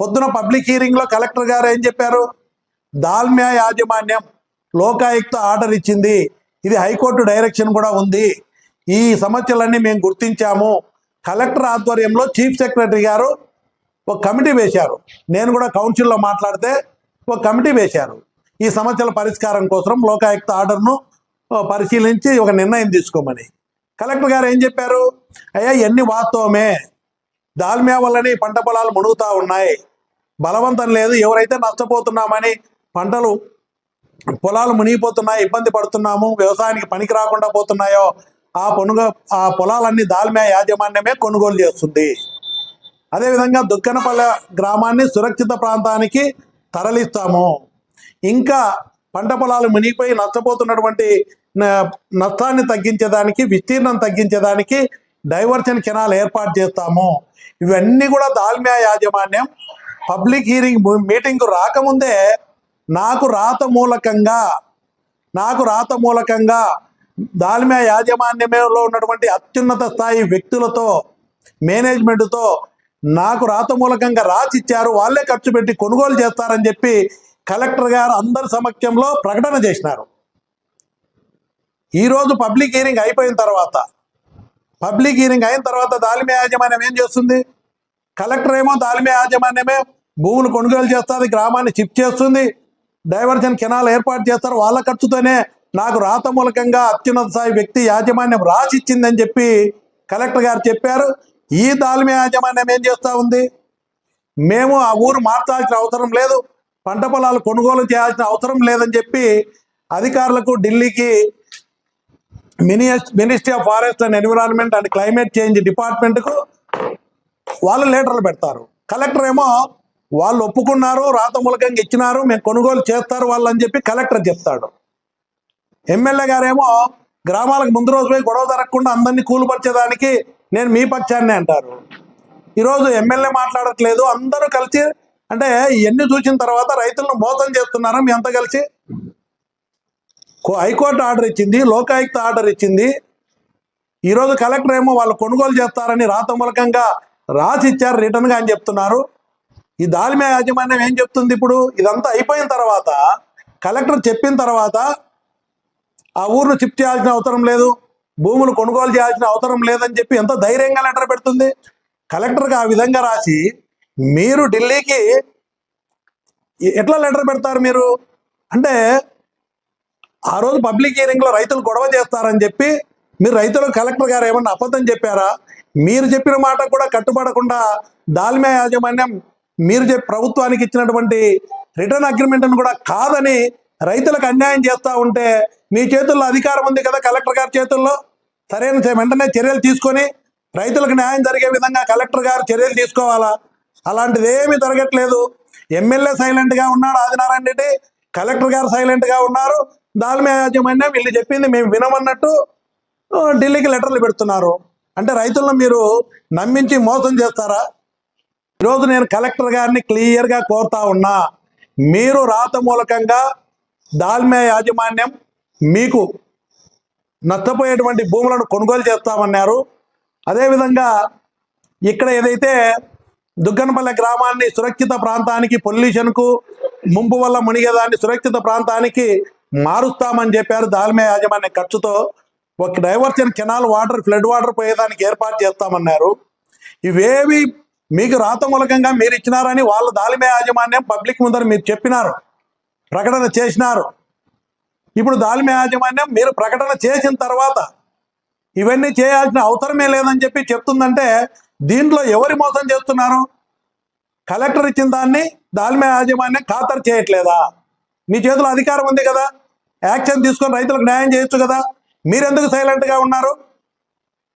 పొద్దున public హీరింగ్లో collector గారు ఏం చెప్పారు? దాల్మియా యాజమాన్యం లోకాయుక్త ఆర్డర్ ఇచ్చింది. ఇది హైకోర్టు డైరెక్షన్ కూడా ఉంది. ఈ సమస్యలన్నీ మేము గుర్తించాము. కలెక్టర్ ఆధ్వర్యంలో చీఫ్ సెక్రటరీ గారు ఒక కమిటీ వేశారు. నేను కూడా కౌన్సిల్లో మాట్లాడితే ఒక కమిటీ వేశారు. ఈ సమస్యల పరిష్కారం కోసం లోకాయుక్త ఆర్డర్ను పరిశీలించి ఒక నిర్ణయం తీసుకోమని. కలెక్టర్ గారు ఏం చెప్పారు? అయ్యా ఎన్ని వాస్తవమే. దాల్మియా వల్లనే పంట పొలాలు మునుగుతూ ఉన్నాయి. బలవంతం లేదు. ఎవరైతే నష్టపోతున్నామని పంటలు పొలాలు మునిగిపోతున్నాయి ఇబ్బంది పడుతున్నాము వ్యవసాయానికి పనికి రాకుండా పోతున్నాయో ఆ పొనుగ ఆ పొలాలన్నీ దాల్మియా యాజమాన్యమే కొనుగోలు చేస్తుంది. అదేవిధంగా దుక్కనపల్లె గ్రామాన్ని సురక్షిత ప్రాంతానికి తరలిస్తాము. ఇంకా పంట పొలాలు మునిగిపోయి నష్టపోతున్నటువంటి న- నష్టాన్ని తగ్గించేదానికి విస్తీర్ణం తగ్గించేదానికి డైవర్షన్ కెనాల్ ఏర్పాటు చేస్తాము. ఇవన్నీ కూడా దాల్మియా యాజమాన్యం పబ్లిక్ హీరింగ్ మీటింగ్ రాకముందే నాకు రాత మూలకంగా నాకు రాత మూలకంగా దాల్మియా యాజమాన్యంలో ఉన్నటువంటి అత్యున్నత స్థాయి వ్యక్తులతో మేనేజ్మెంట్తో నాకు రాత మూలకంగా రాసిచ్చారు వాళ్ళే ఖర్చు పెట్టి కొనుగోలు చేస్తారని చెప్పి కలెక్టర్ గారు అందరి సమక్షంలో ప్రకటన చేసినారు. ఈరోజు పబ్లిక్ హీరింగ్ అయిపోయిన తర్వాత పబ్లిక్ హీరింగ్ అయిన తర్వాత దాల్మియా యాజమాన్యం ఏం చేస్తుంది? కలెక్టర్ ఏమో దాల్మియా యాజమాన్యమే భూములు కొనుగోలు చేస్తుంది గ్రామాన్ని షిఫ్ట్ చేస్తుంది డైవర్జన్ కెనాల్ ఏర్పాటు చేస్తారు. వాళ్ళ ఖర్చుతోనే నాకు రాత మూలకంగా అత్యున్నత స్థాయి వ్యక్తి యాజమాన్యం రాసిచ్చిందని చెప్పి కలెక్టర్ గారు చెప్పారు. ఈ దాల్మియా యాజమాన్యం ఏం చేస్తూ ఉంది? మేము ఆ ఊరు మార్చాల్సిన అవసరం లేదు పంట పొలాలు కొనుగోలు చేయాల్సిన అవసరం లేదని చెప్పి అధికారులకు ఢిల్లీకి minist ministry of forest and environment and climate change డిపార్ట్మెంట్కు వాళ్ళు లెటర్లు పెడతారు. కలెక్టర్ ఏమో వాళ్ళు ఒప్పుకున్నారు రాత మూలకంగా ఇచ్చినారు మేము కొనుగోలు చేస్తారు వాళ్ళు అని చెప్పి కలెక్టర్ చెప్తాడు. ఎమ్మెల్యే గారేమో గ్రామాలకు ముందు రోజు పోయి గొడవ జరగకుండా అందరినీ కూలుపరిచేదానికి నేను మీ పక్షాన్ని అంటారు. ఈరోజు ఎమ్మెల్యే మాట్లాడట్లేదు అందరూ కలిసి అంటే ఇవన్నీ చూసిన తర్వాత రైతులను మోసం చేస్తున్నారా మీ అంతా కలిసి? హైకోర్టు ఆర్డర్ ఇచ్చింది లోకాయుక్త ఆర్డర్ ఇచ్చింది. ఈరోజు కలెక్టర్ ఏమో వాళ్ళు కొనుగోలు చేస్తారని రాత మూలకంగా రాసి ఇచ్చారు రిటర్న్గా అని చెప్తున్నారు. ఈ దాల్మియా యాజమాన్యం ఏం చెప్తుంది ఇప్పుడు? ఇదంతా అయిపోయిన తర్వాత కలెక్టర్ చెప్పిన తర్వాత ఆ ఊరును షిఫ్ట్ చేయాల్సిన అవసరం లేదు భూములు కొనుగోలు చేయాల్సిన అవసరం లేదని చెప్పి ఎంత ధైర్యంగా లెటర్ పెడుతుంది? కలెక్టర్కి ఆ విధంగా రాసి మీరు ఢిల్లీకి ఎట్లా లెటర్ పెడతారు మీరు? అంటే ఆ రోజు పబ్లిక్ హియరింగ్లో రైతులు గొడవ చేస్తారని చెప్పి మీరు రైతులకు కలెక్టర్ గారు ఏమన్నా అబద్ధం చెప్పారా? మీరు చెప్పిన మాట కూడా కట్టుబడకుండా దాల్మే యాజమాన్యం మీరు చెప్పి ప్రభుత్వానికి ఇచ్చినటువంటి రిటర్న్ అగ్రిమెంట్ను కూడా కాదని రైతులకు అన్యాయం చేస్తూ ఉంటే మీ చేతుల్లో అధికారం ఉంది కదా కలెక్టర్ గారి చేతుల్లో? సరైన వెంటనే చర్యలు తీసుకొని రైతులకు న్యాయం జరిగే విధంగా కలెక్టర్ గారు చర్యలు తీసుకోవాలా? అలాంటిది ఏమీ జరగట్లేదు. ఎమ్మెల్యే సైలెంట్గా ఉన్నాడు ఆదినారాయణ రెడ్డి. కలెక్టర్ గారు సైలెంట్గా ఉన్నారు. దాల్మియా యాజమాన్యం వీళ్ళు చెప్పింది మేము వినమన్నట్టు ఢిల్లీకి లెటర్లు పెడుతున్నారు. అంటే రైతులను మీరు నమ్మించి మోసం చేస్తారా? ఈరోజు నేను కలెక్టర్ గారిని క్లియర్గా కోరుతా ఉన్నా మీరు రాత మూలకంగా దాల్మే యాజమాన్యం మీకు నష్టపోయేటువంటి భూములను కొనుగోలు చేస్తామన్నారు. అదేవిధంగా ఇక్కడ ఏదైతే దుగ్గనపల్లె గ్రామాన్ని సురక్షిత ప్రాంతానికి పొల్యూషన్కు ముంపు వల్ల మునిగేదాన్ని సురక్షిత ప్రాంతానికి మారుస్తామని చెప్పారు దాల్మే యాజమాన్య ఖర్చుతో. ఒక diversion canal water flood water పోయేదానికి ఏర్పాటు చేస్తామన్నారు. ఇవేవి మీకు రాత మూలకంగా మీరు ఇచ్చినారని వాళ్ళ దాలిమే యాజమాన్యం పబ్లిక్ ముందర మీరు చెప్పినారు. ప్రకటన చేసినారు. ఇప్పుడు దాలిమే యాజమాన్యం మీరు ప్రకటన చేసిన తర్వాత ఇవన్నీ చేయాల్సిన అవసరమే లేదని చెప్పి చెప్తుందంటే దీంట్లో ఎవరి మోసం చేస్తున్నారు? కలెక్టర్ ఇచ్చిన దాన్ని దాల్మియా యాజమాన్యం ఖాతరు చేయట్లేదా? మీ చేతిలో అధికారం ఉంది కదా. యాక్షన్ తీసుకొని రైతులకు న్యాయం చేయొచ్చు కదా. మీరెందుకు సైలెంట్గా ఉన్నారు?